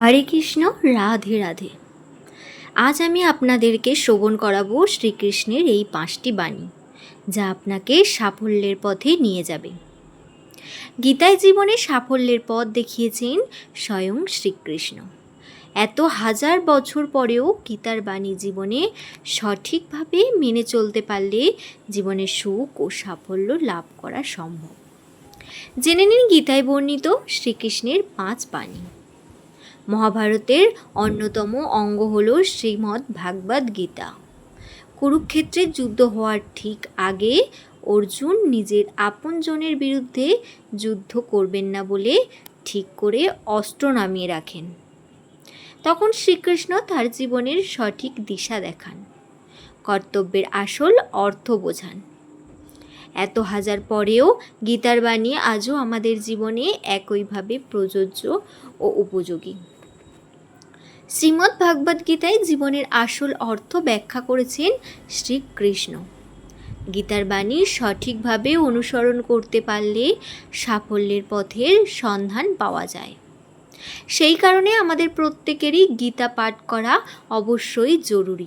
হরে কৃষ্ণ, রাধে রাধে। আজ আমি আপনাদেরকে শ্রবণ করাবো শ্রীকৃষ্ণের এই পাঁচটি বাণী, যা আপনাকে সাফল্যের পথে নিয়ে যাবে। গীতায় জীবনে সাফল্যের পথ দেখিয়েছেন স্বয়ং শ্রীকৃষ্ণ। এত হাজার বছর পরেও গীতার বাণী জীবনে সঠিকভাবে মেনে চলতে পারলে জীবনে সুখ ও সাফল্য লাভ করা সম্ভব। জেনে নিন গীতায় বর্ণিত শ্রীকৃষ্ণের পাঁচ বাণী। মহাভারতের অন্যতম অঙ্গ হল শ্রীমদ্ ভাগবত গীতা। কুরুক্ষেত্রের যুদ্ধ হওয়ার ঠিক আগে অর্জুন নিজের আপনজনের বিরুদ্ধে যুদ্ধ করবেন না বলে ঠিক করে অস্ত্র নামিয়ে রাখেন। তখন শ্রীকৃষ্ণ তার জীবনের সঠিক দিশা দেখান। কর্তব্যের আসল অর্থ বোঝান। এত হাজার পরেও গীতার বাণী আজও আমাদের জীবনে একইভাবে প্রযোজ্য ও উপযোগী। শ্রীমদ্ ভাগবত গীতায় জীবনের আসল অর্থ ব্যাখ্যা করেছেন শ্রীকৃষ্ণ। গীতার বাণী সঠিকভাবে অনুসরণ করতে পারলে সাফল্যের পথের সন্ধান পাওয়া যায়। সেই কারণে আমাদের প্রত্যেকেরই গীতা পাঠ করা অবশ্যই জরুরি।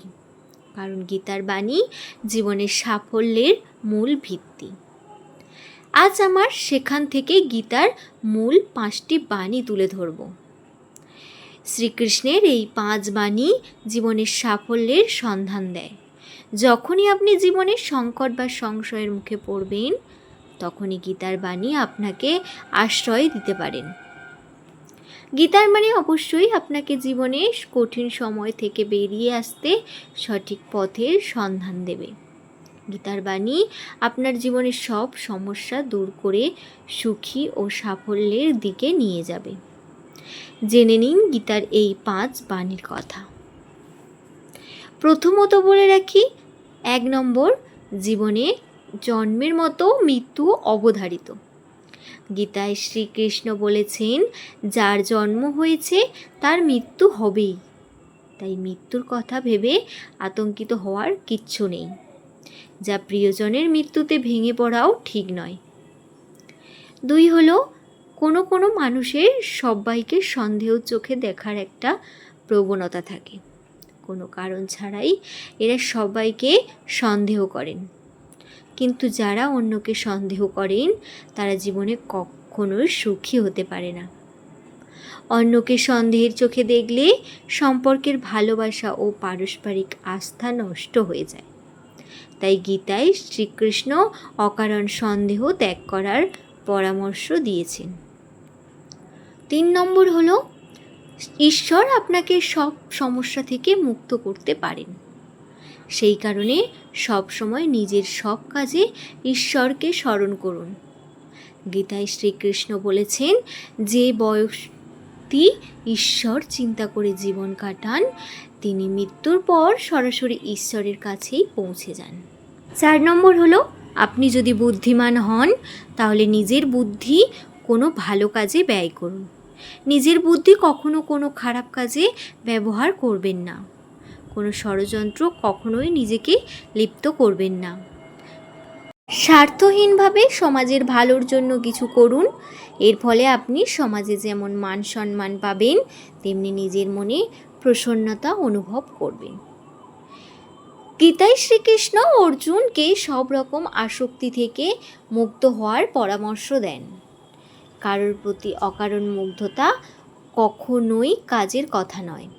কারণ গীতার বাণী জীবনের সাফল্যের মূল ভিত্তি। আজ আমার সেখান থেকে গীতার মূল পাঁচটি বাণী তুলে ধরব। শ্রীকৃষ্ণের এই পাঁচ বাণী জীবনের সাফল্যের সন্ধান দেয়। যখনই আপনি জীবনে সংকট বা সংশয়ের মুখে পড়বেন, তখনই গীতার বাণী আপনাকে আশ্রয় দিতে পারেন। গীতার মানে অবশ্যই আপনাকে জীবনে কঠিন সময় থেকে বেরিয়ে আসতে সঠিক পথের সন্ধান দেবে। গীতার বাণী আপনার জীবনের সব সমস্যা দূর করে সুখী ও সাফল্যের দিকে নিয়ে যাবে। জেনে নিন গীতার এই পাঁচ বাণীর কথা। প্রথমত বলে রাখি, এক নম্বর, জীবনে জন্মের মতো মৃত্যু অবধারিত। গীতায় শ্রীকৃষ্ণ বলেছেন, যার জন্ম হয়েছে, তার মৃত্যু হবেই। তাই মৃত্যুর কথা ভেবে আতঙ্কিত হওয়ার কিচ্ছু নেই। যা প্রিয়জনের মৃত্যুতে ভেঙে পড়াও ঠিক নয়। দুই হলো, কোনো কোনো মানুষের সবাইকে সন্দেহ চোখে দেখার একটা প্রবণতা থাকে। কোনো কারণ ছাড়াই এরা সবাইকে সন্দেহ করেন। কিন্তু যারা অন্যকে সন্দেহ করেন, তারা জীবনে কখনোই সুখী হতে পারে না। অন্যকে সন্দেহের চোখে দেখলে সম্পর্কের ভালোবাসা ও পারস্পরিক আস্থা নষ্ট হয়ে যায়। তাই গীতায় শ্রীকৃষ্ণ অকারণ সন্দেহ ত্যাগ করার পরামর্শ দিয়েছেন। তিন নম্বর হলো, ঈশ্বর আপনাকে সব সমস্যা থেকে মুক্ত করতে পারেন। সেই কারণে সব সময় নিজের সব কাজে ঈশ্বরকে স্মরণ করুন। গীতায় শ্রীকৃষ্ণ বলেছেন, যে বয়সটি ঈশ্বর চিন্তা করে জীবন কাটান, তিনি মৃত্যুর পর সরাসরি ঈশ্বরের কাছেই পৌঁছে যান। চার নম্বর হলো, আপনি যদি বুদ্ধিমান হন, তাহলে নিজের বুদ্ধি কোনো ভালো কাজে ব্যয় করুন। নিজের বুদ্ধি কখনো কোনো খারাপ কাজে ব্যবহার করবেন না। কোনো ষড়যন্ত্র কখনোই নিজেকে লিপ্ত করবেন না। স্বার্থহীনভাবে সমাজের ভালোর জন্য কিছু করুন। এর ফলে আপনি সমাজে যেমন মান সম্মান পাবেন, তেমনি নিজের মনে প্রসন্নতা অনুভব করবেন। গীতায় শ্রীকৃষ্ণ অর্জুনকে সব রকম আসক্তি থেকে মুক্ত হওয়ার পরামর্শ দেন। কারোর প্রতি অকারণ মুগ্ধতা কখনোই কাজের কথা নয়।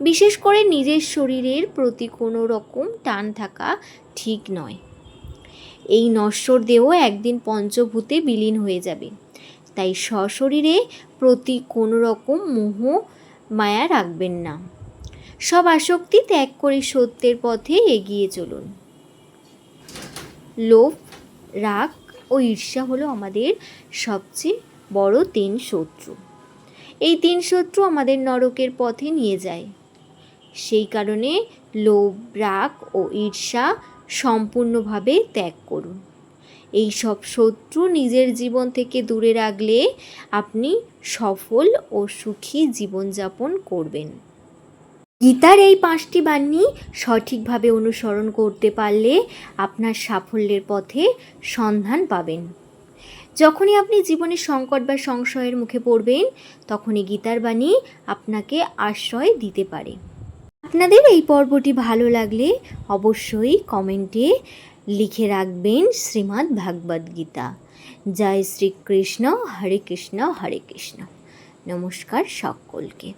বিশেষ করে নিজের শরীরের প্রতি কোনো রকম টান থাকা ঠিক নয়। এই নশ্বর দেহ একদিন পঞ্চভূতে বিলীন হয়ে যাবে। তাই সশরীরে প্রতি কোনো রকম মোহ, মায়া রাখবেন না। সব আসক্তি ত্যাগ করে সত্যের পথে এগিয়ে চলুন। লোভ, রাগ ও ঈর্ষা হলো আমাদের সবচেয়ে বড় তিন শত্রু। এই তিন শত্রু আমাদের নরকের পথে নিয়ে যায়। সেই কারণে লোভ, রাগ ও ঈর্ষা সম্পূর্ণভাবে ত্যাগ করুন। এই সব শত্রু নিজের জীবন থেকে দূরে রাখলে আপনি সফল ও সুখী জীবনযাপন করবেন। গীতার এই পাঁচটি বাণী সঠিকভাবে অনুসরণ করতে পারলে আপনার সাফল্যের পথে সন্ধান পাবেন। যখনই আপনি জীবনের সংকট বা সংশয়ের মুখে পড়বেন, তখনই গীতার বাণী আপনাকে আশ্রয় দিতে পারে। আপনাদের এই পর্বটি ভালো লাগলে অবশ্যই কমেন্টে লিখে রাখবেন শ্রীমদ্ ভাগবত গীতা। জয় শ্রীকৃষ্ণ, হরে কৃষ্ণ হরে কৃষ্ণ। নমস্কার সকলকে।